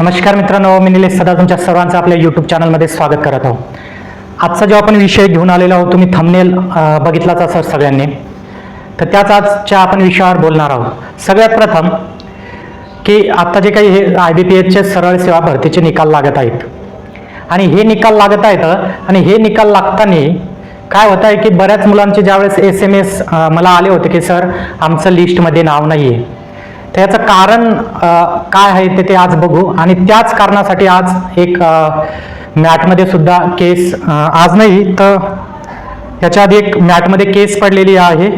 नमस्कार मित्रांनो मी निलेश सदा तुमच्या सर्वांचं आपल्या यूट्यूब चॅनलमध्ये स्वागत करत आहोत. आजचा जो आपण विषय घेऊन आलेलो आहोत तुम्ही थंबनेल बघितलाच असं सगळ्यांनी. तर त्याच आजच्या आपण विषयावर बोलणार आहोत. सगळ्यात प्रथम की आत्ता जे काही हे आय बी पी एचचे सरळ सेवा भरतीचे निकाल लागत आहेत. आणि हे निकाल लागत आहेत आणि हे निकाल लागताना काय होत आहे की बऱ्याच मुलांचे ज्यावेळेस एस एम एस मला आले होते की सर आमचं लिस्टमध्ये नाव नाही आहे तर याचं कारण काय आहे ते ते आज बघू. आणि त्याच कारणासाठी आज एक मॅटमध्ये सुद्धा केस आज नाही तर याच्या आधी एक मॅटमध्ये केस पडलेली आहे.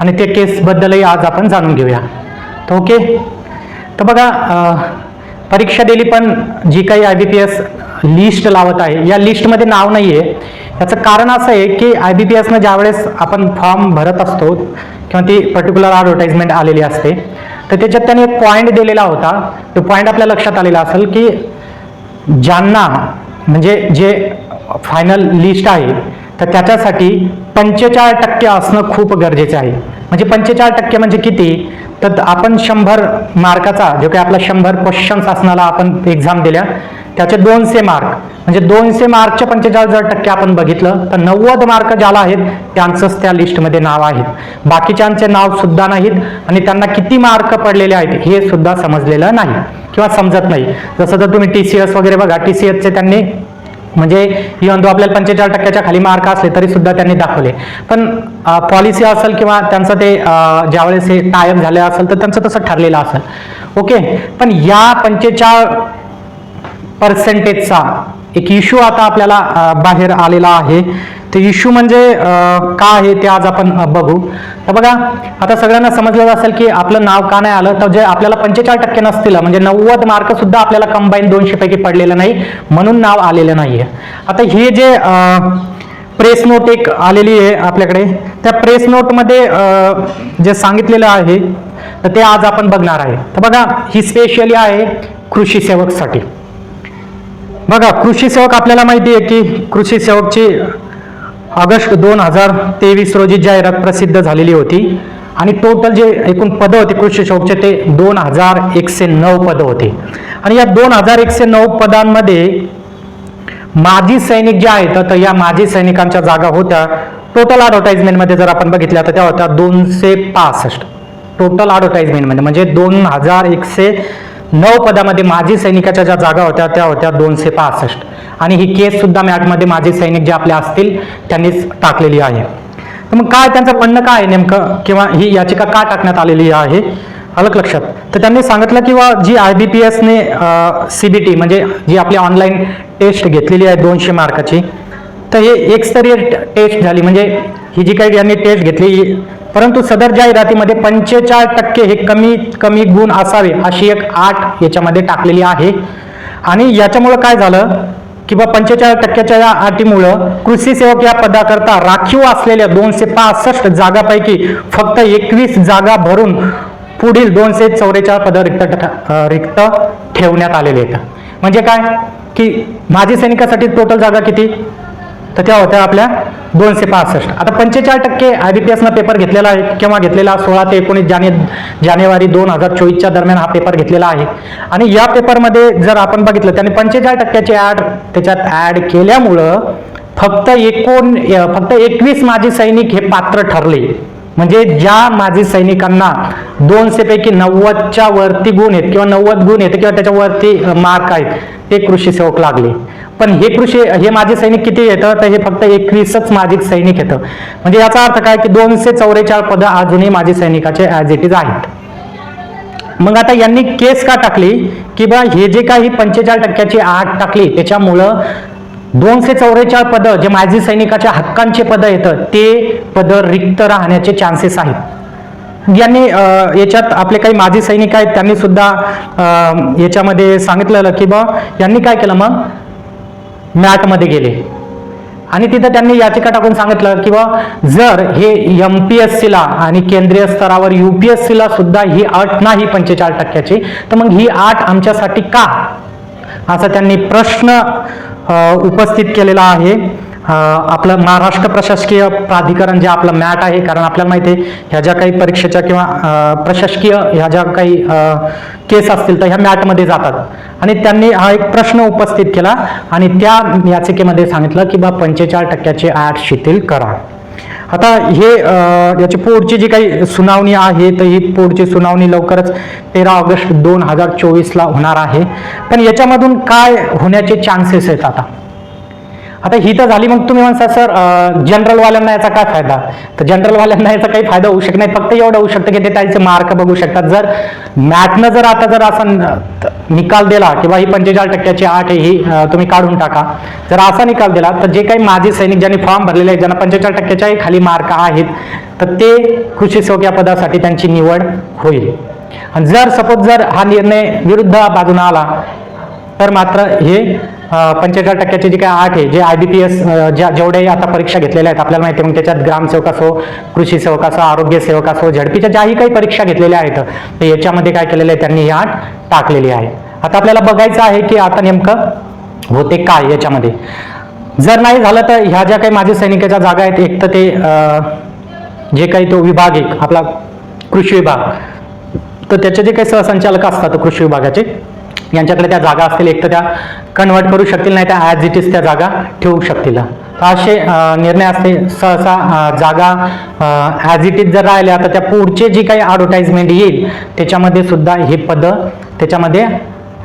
आणि त्या केसबद्दलही आज आपण जाणून घेऊया. तर ओके? तर बघा परीक्षा दिली पण जी काही I B P S list लावत आहे या लिस्टमध्ये नाव नाही आहे याचं कारण असं आहे की आय बी पी एसनं ज्यावेळेस आपण फॉर्म भरत असतो किंवा ती पर्टिक्युलर ॲडव्हर्टाइजमेंट आलेली असते तर त्याच्यात त्यांनी एक पॉईंट दिलेला होता. तो पॉईंट आपल्या लक्षात आलेला असेल की ज्यांना म्हणजे जे फायनल लिस्ट आहे तर त्याच्यासाठी पंचेचाळ टक्के असणं खूप गरजेचं आहे. म्हणजे पंचेचाळ टक्के म्हणजे किती? तर आपण शंभर मार्काचा जो काही आपला शंभर क्वेश्चन्स असणारा आपण एक्झाम दिल्या त्याचे दोनशे मार्क म्हणजे दोनशे मार्कचे पंचेचाळीस जर टक्के आपण बघितलं तर नव्वद मार्क ज्याला आहेत त्यांचंच त्या लिस्टमध्ये नाव आहेत बाकीच्यांचे नाव सुद्धा नाहीत आणि त्यांना किती मार्क पडलेले आहेत हे सुद्धा समजलेलं नाही किंवा समजत नाही. जसं जर तुम्ही टी सी एस वगैरे बघा टी सी एसचे त्यांनी म्हणजे इव्हन तो आपल्याला पंचेचाळीस टक्क्याच्या खाली मार्क असले तरी सुद्धा त्यांनी दाखवले. पण पॉलिसी असेल किंवा त्यांचं ते ज्यावेळेस हे टायप झाले असेल तर त्यांचं तसं ठरलेलं असेल. ओके? पण या पंचेचाळ पर्सेंटेजचा एक इश्यू आता आपल्याला बाहेर आलेला आहे. ते इश्यू म्हणजे का आहे ते आज आपण बघू. तर बघा आता सगळ्यांना समजलं असेल की आपलं नाव का नाही आलं तर जे आपल्याला पंचेचाळीस टक्के नसतील म्हणजे नव्वद मार्क सुद्धा आपल्याला कंबाईन दोनशे पैकी पडलेलं नाही म्हणून नाव आलेलं नाही आहे आता हे जे प्रेस नोट एक आलेली आहे आपल्याकडे त्या प्रेस नोटमध्ये जे सांगितलेलं आहे तर ते आज आपण बघणार आहे. तर बघा ही स्पेशली आहे कृषी सेवकसाठी. बघा कृषी सेवक आपल्याला माहिती आहे की कृषी सेवकची ऑगस्ट दोन हजार तेवीस रोजी जाहिरात प्रसिद्ध झालेली होती. आणि टोटल जे एकूण पदं होती कृषी सेवकचे ते दोन हजार एकशे नऊ पदं होते. आणि या दोन हजार एकशे नऊ पदांमध्ये माजी सैनिक जे आहेत तर या माजी सैनिकांच्या जागा होत्या. टोटल ॲडव्हर्टाइजमेंटमध्ये जर आपण बघितल्या तर त्या होत्या दोनशे पासष्ट. टोटल ॲडव्हर्टाईजमेंटमध्ये म्हणजे दोन हजार एकशे नऊ पदामध्ये माजी सैनिकाच्या ज्या जागा होत्या त्या होत्या दोनशे पासष्ट. आणि ही केस सुद्धा मॅटमध्ये माजी सैनिक जे आपले असतील त्यांनीच टाकलेली आहे. तर मग काय त्यांचं म्हणणं काय आहे नेमकं? किंवा ही याचिका का टाकण्यात आलेली आहे? अलग लक्षात. तर त्यांनी सांगितलं किंवा जी आय बी पी एसने सी बी टी म्हणजे जी आपली ऑनलाईन टेस्ट घेतलेली आहे दोनशे मार्काची तर हे एकस्तरीय टेस्ट झाली. म्हणजे ही जी काही यांनी टेस्ट घेतली परंतु सदर जाहिरातीमध्ये पंचेचाळीस टक्के हे कमी कमी गुण असावे अशी एक आठ याच्यामध्ये टाकलेली आहे. आणि याच्यामुळं काय झालं की बा पंचेचाळीस टक्क्याच्या या अटीमुळं कृषी सेवक या पदाकरता राखीव असलेल्या दोनशे पासष्ट जागापैकी फक्त एकवीस जागा भरून पुढील दोनशे चौवेचाळीस पद रिक्त रिक्त ठेवण्यात आलेले आहेत. म्हणजे काय? की माजी सैनिकासाठी टोटल जागा किती? तर त्या होत्या आपल्या दोनशे पासष्ट. आता पंचेचाळीस टक्के आय बी पी एसनं पेपर घेतलेला आहे किंवा घेतलेला सोळा ते एकोणीस जाने जानेवारी दोन हजार चोवीसच्या दरम्यान हा पेपर घेतलेला आहे. आणि या पेपरमध्ये जर आपण बघितलं त्याने पंचेचाळीस टक्क्याची ॲड त्याच्यात ॲड केल्यामुळं फक्त एकोण फक्त एकवीस माजी सैनिक हे पात्र ठरले. म्हणजे ज्या माझी सैनिकांना दोनशे पैकी नव्वदच्या वरती गुण आहेत किंवा नव्वद गुण आहेत किंवा त्याच्यावरती मार्क आहेत ते कृषी सेवक लागले. पण हे कृषी हे माझे सैनिक किती येतं तर हे फक्त एकवीसच माझे सैनिक येतं म्हणजे याचा अर्थ काय की दोनशे चौवेचाळ पदं अजूनही माजी सैनिकाचे ॲज इट इज आहेत. मग आता यांनी केस का टाकली? की बा हे जे काही पंचेचाळीस टक्क्याची आठ टाकली त्याच्यामुळं दोनशे चौवेचाळीस पदं जे माजी सैनिकाच्या हक्कांचे पदं येतं ते पदं रिक्त राहण्याचे चान्सेस आहेत. यांनी याच्यात आपले काही माजी सैनिक आहेत त्यांनी सुद्धा याच्यामध्ये सांगितलेलं की बा यांनी काय केलं मग? मॅटमध्ये गेले. आणि तिथं त्यांनी याचिका टाकून सांगितलं की बा जर हे एम पी एस सीला आणि केंद्रीय स्तरावर यू पी एस सीला सुद्धा ही अट नाही पंचेचाळीस टक्क्याची तर मग ही आठ आमच्यासाठी का? असा त्यांनी प्रश्न उपस्थित केलेला आहे. आपलं महाराष्ट्र प्रशासकीय प्राधिकरण जे आपलं मॅट आहे कारण आपल्याला माहिती आहे ह्या ज्या काही परीक्षेच्या किंवा प्रशासकीय ह्या ज्या काही केस असतील तर ह्या मॅटमध्ये जातात. आणि त्यांनी हा एक प्रश्न उपस्थित केला आणि त्या याचिकेमध्ये सांगितलं की बा पंचेचाळीस टक्क्याचे ॲट शिथिल करा. आता हे याची पुढची जी काही सुनावणी आहे तर ही पुढची सुनावणी लवकरच तेरा ऑगस्ट दोन हजार चोवीसला होणार आहे. पण याच्यामधून काय होण्याचे चान्सेस आहेत आता? आता ही तर झाली मग तुम्ही म्हणता सर जनरलवाल्यांना याचा काय फायदा? तर जनरलवाल्यांना याचा काही फायदा होऊ शकत नाही फक्त एवढं होऊ शकतं की ते त्याचे मार्क बघू शकतात. जर मॅथनं जर आता जर असा निकाल दिला किंवा ही पंचेचाळीस टक्क्याची आठ आहे ही तुम्ही काढून टाका. जर असा निकाल दिला तर जे काही माजी सैनिक ज्यांनी फॉर्म भरलेले आहेत ज्यांना पंचेचाळीस टक्क्याच्याही खाली मार्क आहेत तर ते कृषी सेवक या पदासाठी त्यांची निवड होईल. आणि जर सपोज जर हा निर्णय विरुद्ध बाजूने आला तर मात्र हे पंचेचाळीस टक्क्याचे जे काय आठ आहे जे आय बी पी एस ज्या जेवढे आता परीक्षा घेतलेल्या आहेत आपल्याला माहिती आहे मग त्याच्यात ग्रामसेवक असो कृषी सेवक असो आरोग्य सेवक असो झडपीच्या ज्याही काही परीक्षा घेतलेल्या आहेत तर याच्यामध्ये काय केलेलं आहे त्यांनी ही आठ टाकलेली आहे. आता आपल्याला बघायचं आहे की आता नेमकं होते काय याच्यामध्ये. जर नाही झालं तर ह्या ज्या काही माझ्या सैनिकाच्या जागा आहेत एक तर ते जे काही तो विभाग एक आपला कृषी विभाग तर त्याचे जे काही सहसंचालक असतात कृषी विभागाचे यांच्याकडे त्या जागा असतील एक तर त्या कन्वर्ट करू शकतील नाही त्या ॲज इट इज त्या जागा ठेवू शकतील. तर असे निर्णय असते. सहसा जागा ॲज इट इज जर राहिल्या तर त्या पुढचे जी काही ॲडव्हर्टाईजमेंट येईल त्याच्यामध्ये सुद्धा हे पद त्याच्यामध्ये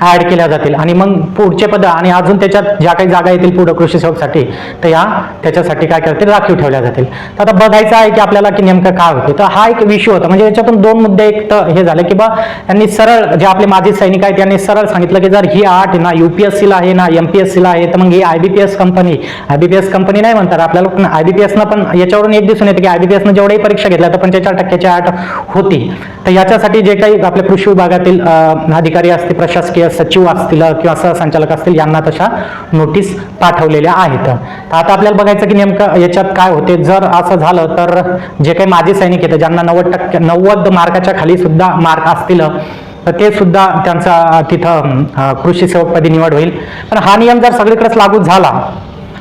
ॲड केल्या जातील. आणि मग पुढचे पद आणि अजून त्याच्यात ज्या काही जागा येतील पुढं कृषी सेवकसाठी तर या त्याच्यासाठी काय करतील? राखीव ठेवल्या जातील. तर आता बघायचं आहे की आपल्याला की नेमकं काय होते. तर हा एक विषय होता. म्हणजे याच्यातून दोन मुद्दे एक तर हे झाले की बा त्यांनी सरळ जे आपले माजी सैनिक आहेत त्यांनी सरळ सांगितलं की जर ही आठ ना युपीएससीला आहे ना एमपीएससीला आहे तर मग ही आयबीपीएस कंपनी आयबीपीएस कंपनी नाही म्हणतात. आपल्याला पण आयबीपीएसनं पण याच्यावरून एक दिसून येतं की आयबीपीएसनं जेवढ्याही परीक्षा घेतल्या तर पंचेचाळीस टक्क्याची आठ होती. तर याच्यासाठी जे काही आपल्या कृषी विभागातील अधिकारी असतील प्रशासकीय सचिव असतील किंवा सहसंचालक असतील यांना तशा नोटीस पाठवलेल्या आहेत. तर आता आपल्याला बघायचं की नेमकं याच्यात काय होते. जर असं झालं तर जे काही माजी सैनिक आहेत ज्यांना नव्वद टक्के नव्वद मार्काच्या खाली सुद्धा मार्क असतील तर ते सुद्धा त्यांचा तिथं कृषी सेवकपदी निवड होईल. पण हा नियम जर सगळीकडेच लागू झाला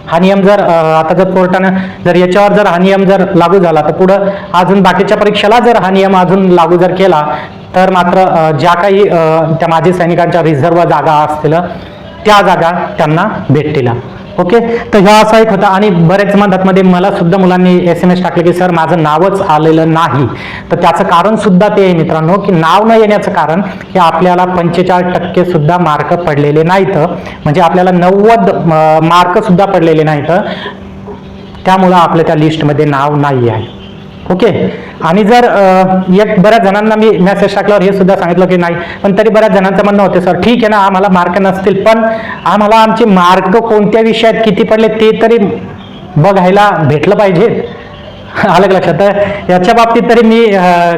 हा नियम जर आता जर कोर्टानं जर याच्यावर जर हा नियम जर लागू झाला तर पुढं अजून बाकीच्या परीक्षेला जर हा नियम अजून लागू जर केला तर मात्र ज्या काही त्या माजी सैनिकांच्या रिझर्व जागा असतील त्या जागा त्यांना भेटतील ओके? तर ह्या असा एक होता. आणि बरेच म्हणतात मध्ये मला सुद्धा मुलांनी एस एम एस टाकले की सर माझं नावच आलेलं नाही. तर त्याचं कारण सुद्धा ते आहे मित्रांनो की नाव न येण्याचं कारण की आपल्याला पंचेचाळीस टक्के सुद्धा मार्क पडलेले नाहीत. म्हणजे आपल्याला नव्वद मार्क सुद्धा पडलेले नाहीत. त्यामुळं आपल्या त्या लिस्टमध्ये नाव नाही आहे. ओके? आणि जर एक बऱ्याच जणांना मी मेसेज टाकल्यावर हे सुद्धा सांगितलं की नाही पण तरी बऱ्याच जणांचं म्हणणं होते सर ठीक आहे ना आम्हाला मार्क नसतील पण आम्हाला आमचे मार्क कोणत्या विषयात किती पडले ते तरी बघायला भेटलं पाहिजे. आलं लक्षात? तर याच्या बाबतीत तरी मी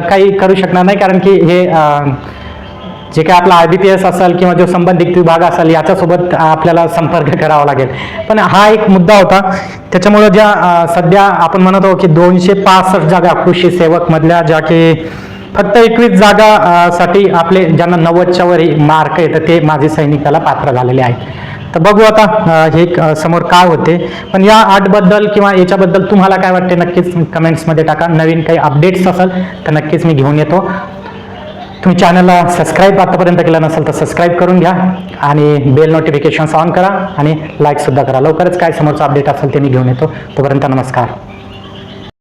काही करू शकणार नाही कारण की हे जे काही आपला आय बी पी एस असेल किंवा जो संबंधित विभाग असेल याच्यासोबत आपल्याला संपर्क करावा लागेल. पण हा एक मुद्दा होता. त्याच्यामुळं ज्या सध्या आपण म्हणत आहोत की दोनशे पासष्ट जागा कृषी सेवक मधल्या ज्या की फक्त एकवीस जागा साठी आपले ज्यांना नव्वदच्या वर मार्क येतं ते माझे सैनिकाला पात्र झालेले आहेत. तर बघू आता हे समोर काय होते. पण या आर्टबद्दल किंवा याच्याबद्दल तुम्हाला काय वाटते नक्कीच कमेंट्समध्ये टाका. नवीन काही अपडेट्स असेल तर नक्कीच मी घेऊन येतो. तुम्ही चॅनलला सबस्क्राईब आतापर्यंत केलं नसेल तर सबस्क्राईब करून घ्या आणि बेल नोटिफिकेशन्स ऑन करा आणि लाईकसुद्धा करा. लवकरच काय समोरचं अपडेट असेल ते मी घेऊन येतो. तोपर्यंत नमस्कार.